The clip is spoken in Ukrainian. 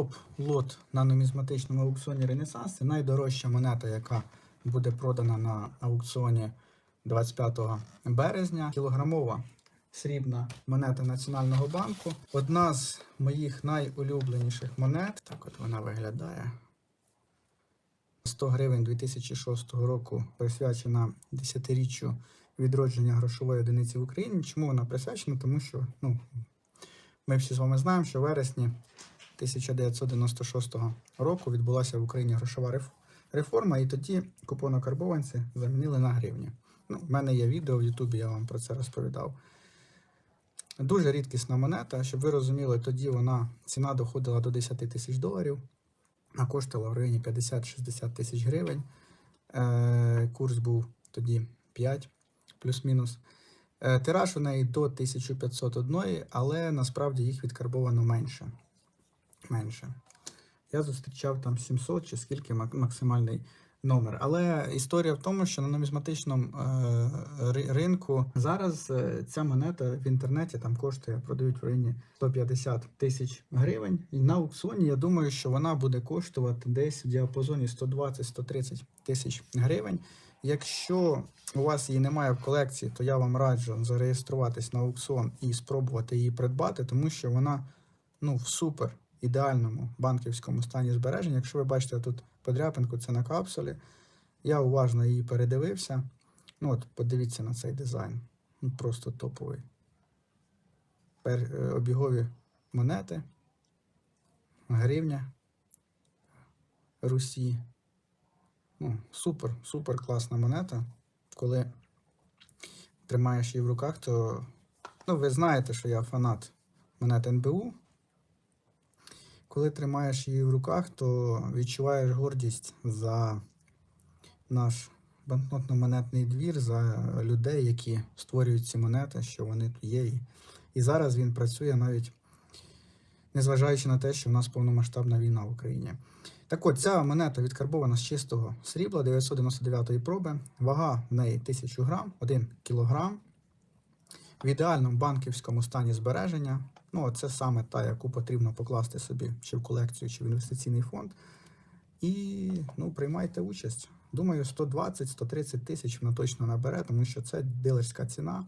топ-лот на нумізматичному аукціоні Ренесанс. Це найдорожча монета, яка буде продана на аукціоні 25 березня. Кілограмова срібна монета Національного банку. Одна з моїх найулюбленіших монет. Так от вона виглядає. 100 гривень 2006 року присвячена 10-річчю відродження грошової одиниці в Україні. Чому вона присвячена? Тому що ну, ми всі з вами знаємо, що в вересні 1996 року відбулася в Україні грошова реформа, і тоді купонокарбованці замінили на гривні. Ну, в мене є відео в Ютубі, я вам про це розповідав. Дуже рідкісна монета, щоб ви розуміли, тоді вона ціна доходила до 10 тисяч доларів, а коштувала в районі 50-60 тисяч гривень. Е, курс був тоді 5 плюс-мінус. Е, Тираж у неї до 1501, але насправді їх відкарбовано менше. Менше. Я зустрічав там 700 чи скільки максимальний номер. Але історія в тому, що на нумізматичному е, ринку зараз е, ця монета в інтернеті там коштує, продають в районі 150 тисяч гривень. І на аукціоні я думаю, що вона буде коштувати десь в діапазоні 120-130 тисяч гривень. Якщо у вас її немає в колекції, то я вам раджу зареєструватись на аукціон і спробувати її придбати, тому що вона ну, супер ідеальному банківському стані збереження. Якщо ви бачите тут подряпинку, це на капсулі. Я уважно її передивився. Ну от, подивіться на цей дизайн. Ну, просто топовий. Пер, е, обігові монети, гривня Русі. Ну, супер, супер класна монета. Коли тримаєш її в руках, то ну, ви знаєте, що я фанат монет НБУ. Коли тримаєш її в руках, то відчуваєш гордість за наш банкнотно-монетний двір, за людей, які створюють ці монети, що вони тут є. І, зараз він працює навіть незважаючи на те, що в нас повномасштабна війна в Україні. Так от, ця монета відкарбована з чистого срібла 999-ї проби. Вага в неї 1000 грам, 1 кілограм. В ідеальному банківському стані збереження. Ну, це саме та, яку потрібно покласти собі чи в колекцію, чи в інвестиційний фонд. І ну, приймайте участь. Думаю, 120-130 тисяч вона точно набере, тому що це дилерська ціна.